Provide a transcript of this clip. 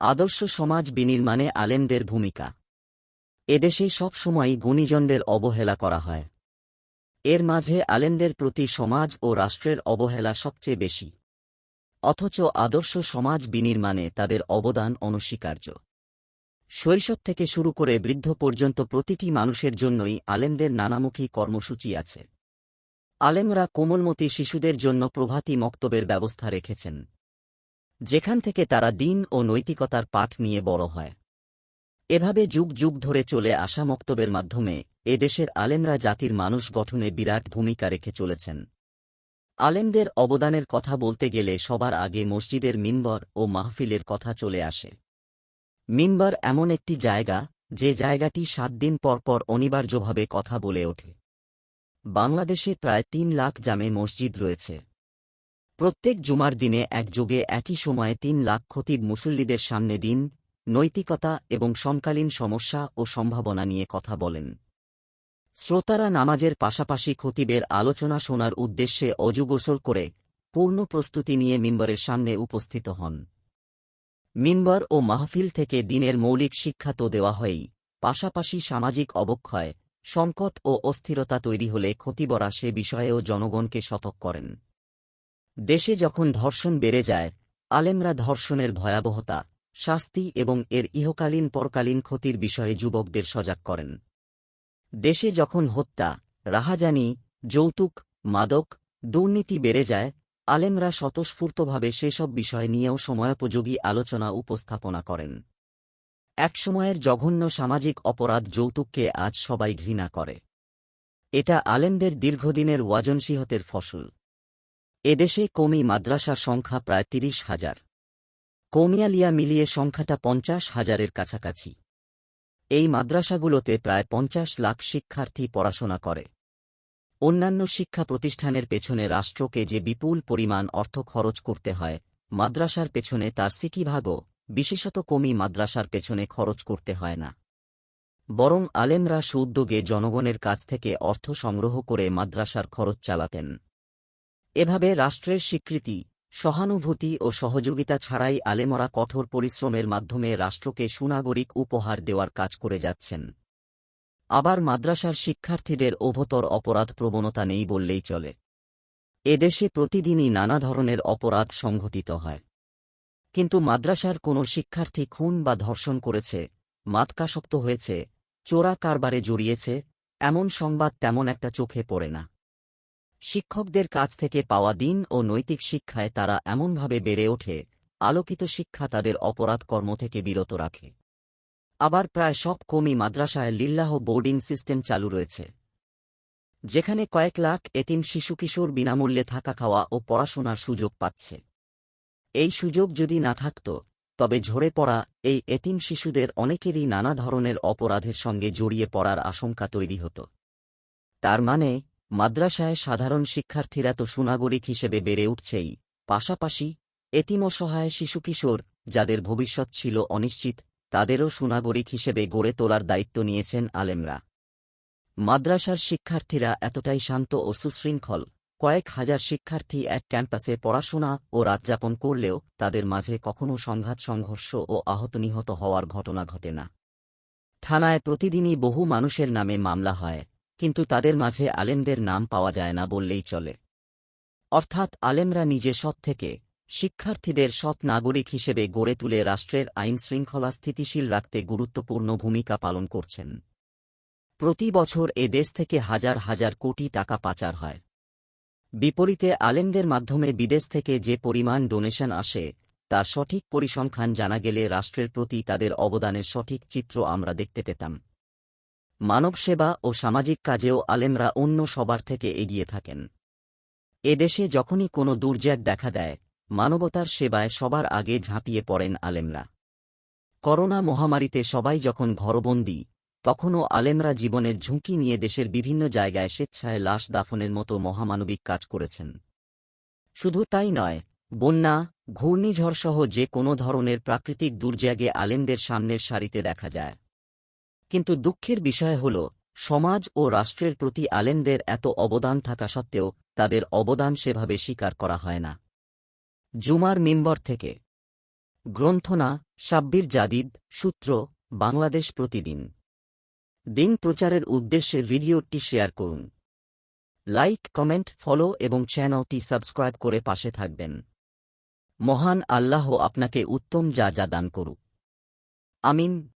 আদর্শ সমাজ বিনির্মাণে আলেমদের ভূমিকা। এদেশে সবসময়ই গুণীজনদের অবহেলা করা হয়। এর মাঝে আলেমদের প্রতি সমাজ ও রাষ্ট্রের অবহেলা সবচেয়ে বেশি। অথচ আদর্শ সমাজ বিনির্মাণে তাদের অবদান অনস্বীকার্য। শৈশব থেকে শুরু করে বৃদ্ধ পর্যন্ত প্রতিটি মানুষের জন্যই আলেমদের নানামুখী কর্মসূচি আছে। আলেমরা কোমলমতি শিশুদের জন্য প্রভাতী মক্তবের ব্যবস্থা রেখেছেন। যেখান থেকে তারা দিন ও নৈতিকতার পাঠ নিয়ে বড় হয়। এভাবে যুগ যুগ ধরে চলে আসা মক্তবের মাধ্যমে এদেশের আলেমরা জাতির মানুষ গঠনে বিরাট ভূমিকা রেখে চলেছেন। আলেমদের অবদানের কথা বলতে গেলে সবার আগে মসজিদের মিম্বর ও মাহফিলের কথা চলে আসে। মিম্বর এমন একটি জায়গা, যে জায়গাটি সাত দিন পর পর অনিবার্যভাবে কথা বলে ওঠে। বাংলাদেশে প্রায় তিন লাখ জামে মসজিদ রয়েছে। প্রত্যেক জুমার দিনে একযোগে একই সময়ে তিন লাখ খতিব মুসল্লিদের সামনে দিন, নৈতিকতা এবং সমকালীন সমস্যা ও সম্ভাবনা নিয়ে কথা বলেন। শ্রোতারা নামাজের পাশাপাশি খতিবের আলোচনা শোনার উদ্দেশ্যে অজুগোসল করে পূর্ণ প্রস্তুতি নিয়ে মিম্বরের সামনে উপস্থিত হন। মিম্বর ও মাহফিল থেকে দিনের মৌলিক শিক্ষা তো দেওয়া হয়ই, পাশাপাশি সামাজিক অবক্ষয়, সংকট ও অস্থিরতা তৈরি হলে ক্ষতিবরা সে বিষয়েও জনগণকে সতর্ক করেন। দেশে যখন ধর্ষণ বেড়ে যায়, আলেমরা ধর্ষণের ভয়াবহতা, শাস্তি এবং এর ইহকালীন পরকালীন ক্ষতির বিষয়ে যুবকদের সজাগ করেন। দেশে যখন হত্যা, রাহাজানি, যৌতুক, মাদক, দুর্নীতি বেড়ে যায়, আলেমরা স্বতঃস্ফূর্তভাবে সেসব বিষয় নিয়েও সময়োপযোগী আলোচনা উপস্থাপনা করেন। একসময়ের জঘন্য সামাজিক অপরাধ যৌতুককে আজ সবাই ঘৃণা করে। এটা আলেমদের দীর্ঘদিনের ওয়াজনসিহতের ফসল। এদেশে কমি মাদ্রাসার সংখ্যা প্রায় তিরিশ হাজার। কৌমিয়ালিয়া মিলিয়ে সংখ্যাটা পঞ্চাশ হাজারের কাছাকাছি। এই মাদ্রাসাগুলোতে প্রায় পঞ্চাশ লাখ শিক্ষার্থী পড়াশোনা করে। অন্যান্য শিক্ষা প্রতিষ্ঠানের পেছনে রাষ্ট্রকে যে বিপুল পরিমাণ অর্থ খরচ করতে হয়, মাদ্রাসার পেছনে তার সিকিভাগও বিশেষত কমি মাদ্রাসার পেছনে খরচ করতে হয় না। বরং আলেমরা সুউদ্যোগে জনগণের কাছ থেকে অর্থ সংগ্রহ করে মাদ্রাসার খরচ চালাতেন। এভাবে রাষ্ট্রের স্বীকৃতি, সহানুভূতি ও সহযোগিতা ছাড়াই আলেমরা কঠোর পরিশ্রমের মাধ্যমে রাষ্ট্রকে সুনাগরিক উপহার দেওয়ার কাজ করে যাচ্ছেন। আবার মাদ্রাসার শিক্ষার্থীদের অভতর অপরাধ প্রবণতা নেই বললেই চলে। এদেশে প্রতিদিনই নানা ধরনের অপরাধ সংঘটিত হয়। কিন্তু মাদ্রাসার কোনো শিক্ষার্থী খুন বা ধর্ষণ করেছে মাতকাসক্ত হয়েছে চোরা কারবারে জড়িয়েছে, এমন সংবাদ তেমন একটা চোখে পড়ে না। শিক্ষকদের কাছ থেকে পাওয়া দিন ও নৈতিক শিক্ষায় তারা এমনভাবে বেড়ে ওঠে, আলোকিত শিক্ষা তাদের অপরাধ কর্ম থেকে বিরত রাখে। আবার প্রায় সব কমি মাদ্রাসায় লিল্লাহ বোর্ডিং সিস্টেম চালু রয়েছে। যেখানে কয়েক লাখ এতিম শিশু কিশোর বিনামূল্যে থাকা খাওয়া ও পড়াশোনার সুযোগ পাচ্ছে। এই সুযোগ যদি না থাকত, তবে ঝরে পড়া এই এতিম শিশুদের অনেকেরই নানা ধরনের অপরাধের সঙ্গে জড়িয়ে পড়ার আশঙ্কা তৈরি হতো। তার মানে মাদ্রাসায় সাধারণ শিক্ষার্থীরা তো সুনাগরিক হিসেবে বেড়ে উঠছেই। পাশাপাশি, এতিম অসহায় শিশু কিশোর, যাদের ভবিষ্যৎ ছিল অনিশ্চিত, তাদেরও সুনাগরিক হিসেবে গড়ে তোলার দায়িত্ব নিয়েছেন আলেমরা। মাদ্রাসার শিক্ষার্থীরা এতটাই শান্ত ও সুশৃঙ্খল। কয়েক হাজার শিক্ষার্থী এক ক্যাম্পাসে পড়াশোনা ও রাতযাপন করলেও তাদের মাঝে কখনও সংঘাত, সংঘর্ষ ও আহত নিহত হওয়ার ঘটনা ঘটে না। থানায় প্রতিদিনই বহু মানুষের নামে মামলা হয়। কিন্তু তাদের মাঝে আলেমদের নাম পাওয়া যায় না বললেই চলে। অর্থাৎ আলেমরা নিজে সৎ থেকে শিক্ষার্থীদের সৎ নাগরিক হিসেবে গড়ে তুলে রাষ্ট্রের আইন শৃঙ্খলা স্থিতিশীল রাখতে গুরুত্বপূর্ণ ভূমিকা পালন করছেন। প্রতি বছর এ দেশ থেকে হাজার হাজার কোটি টাকা পাচার হয়। বিপরীতে আলেমদের মাধ্যমে বিদেশ থেকে যে পরিমাণ ডোনেশন আসে তার সঠিক পরিসংখ্যান জানা গেলে রাষ্ট্রের প্রতি তাদের অবদানের সঠিক চিত্র আমরা দেখতে পেতাম। মানবসেবা ও সামাজিক কাজেও আলেমরা অন্য সবার থেকে এগিয়ে থাকেন। এদেশে যখনই কোনো দুর্যাগ দেখা দেয়, মানবতার সেবায় সবার আগে ঝাঁপিয়ে পড়েন আলেমরা। করোনা মহামারীতে সবাই যখন ঘরবন্দী, তখনও আলেমরা জীবনের ঝুঁকি নিয়ে দেশের বিভিন্ন জায়গায় স্বেচ্ছায় লাশ দাফনের মতো মহামানবিক কাজ করেছেন। শুধু তাই নয়, বন্যা, ঘূর্ণিঝড়সহ যে কোনো ধরনের প্রাকৃতিক দুর্যাগে আলেমদের সামনের সারিতে দেখা যায়। কিন্তু দুঃখের বিষয় হল, সমাজ ও রাষ্ট্রের প্রতি আলেমদের এত অবদান থাকা সত্ত্বেও তাদের অবদান সেভাবে স্বীকার করা হয় না। জুমার মিম্বর থেকে। গ্রন্থনা, সাব্বির জাদিদ, সূত্র, বাংলাদেশ প্রতিদিন। দিন প্রচারের উদ্দেশ্যে ভিডিওটি শেয়ার করুন। লাইক, কমেন্ট, ফলো এবং চ্যানেলটি সাবস্ক্রাইব করে পাশে থাকবেন। মহান আল্লাহ আপনাকে উত্তম যা যা দান করুক। আমিন।